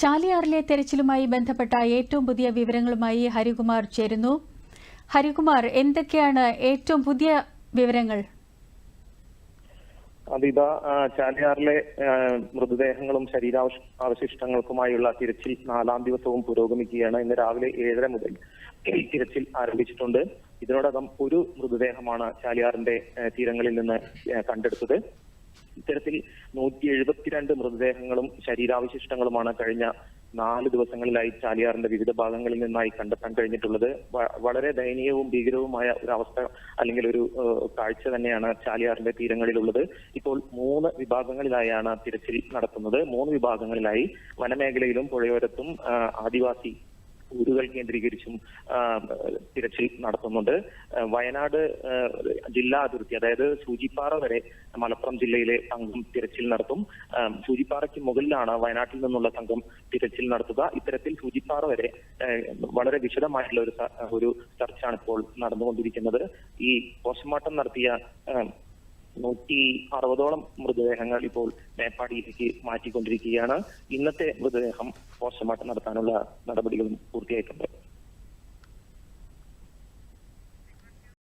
ചാലിയാറിലെ തെരച്ചിലുമായി ബന്ധപ്പെട്ട ഏറ്റവും പുതിയ വിവരങ്ങളുമായി ഹരികുമാർ ചേരുന്നു. ഹരികുമാർ എന്തൊക്കെയാണ് ഏറ്റവും പുതിയ വിവരങ്ങൾ? അതിത ചാലിയാറിലെ മൃതദേഹങ്ങളും ശരീരാവശ അവശിഷ്ടങ്ങൾക്കുമായുള്ള തിരച്ചിൽ നാലാം ദിവസവും പുരോഗമിക്കുകയാണ്. ഇന്ന് രാവിലെ ഏഴര മുതൽ തിരച്ചിൽ ആരംഭിച്ചിട്ടുണ്ട്. ഇതിനോടകം ഒരു മൃതദേഹമാണ് ചാലിയാറിന്റെ തീരങ്ങളിൽ നിന്ന് കണ്ടെടുത്തത്. നൂറ്റി എഴുപത്തിരണ്ട് മൃതദേഹങ്ങളും ശരീരാവശിഷ്ടങ്ങളുമാണ് കഴിഞ്ഞ നാല് ദിവസങ്ങളിലായി ചാലിയാറിന്റെ വിവിധ ഭാഗങ്ങളിൽ നിന്നായി കണ്ടെത്താൻ കഴിഞ്ഞിട്ടുള്ളത്. വളരെ ദയനീയവും ഭീകരവുമായ ഒരു അവസ്ഥ അല്ലെങ്കിൽ ഒരു കാഴ്ച തന്നെയാണ് ചാലിയാറിന്റെ തീരങ്ങളിലുള്ളത്. ഇപ്പോൾ മൂന്ന് വിഭാഗങ്ങളിലായാണ് തിരച്ചിൽ നടത്തുന്നത്. മൂന്ന് വിഭാഗങ്ങളിലായി വനമേഖലയിലും പുഴയോരത്തും ആദിവാസി ഊരുകൾ കേന്ദ്രീകരിച്ചും തിരച്ചിൽ നടത്തുന്നുണ്ട്. വയനാട് ജില്ലാ അതിർത്തി അതായത് സൂചിപ്പാറ വരെ മലപ്പുറം ജില്ലയിലെ സംഘം തിരച്ചിൽ നടത്തും. സൂചിപ്പാറയ്ക്ക് മുകളിലാണ് വയനാട്ടിൽ നിന്നുള്ള സംഘം തിരച്ചിൽ നടത്തുക. ഇത്തരത്തിൽ സൂചിപ്പാറ വരെ വളരെ വിശദമായിട്ടുള്ള ഒരു ഒരു ചർച്ചയാണ് ഇപ്പോൾ നടന്നുകൊണ്ടിരിക്കുന്നത്. ഈ പോസ്റ്റ്മോർട്ടം നടത്തിയ നൂറ്റി അറുപതോളം മൃതദേഹങ്ങൾ ഇപ്പോൾ മേപ്പാടിയിലേക്ക് മാറ്റിക്കൊണ്ടിരിക്കുകയാണ്. ഇന്നത്തെ മൃതദേഹം പോസ്റ്റ്മോർട്ടം നടത്താനുള്ള നടപടികളും പൂർത്തിയായിട്ടുണ്ട്.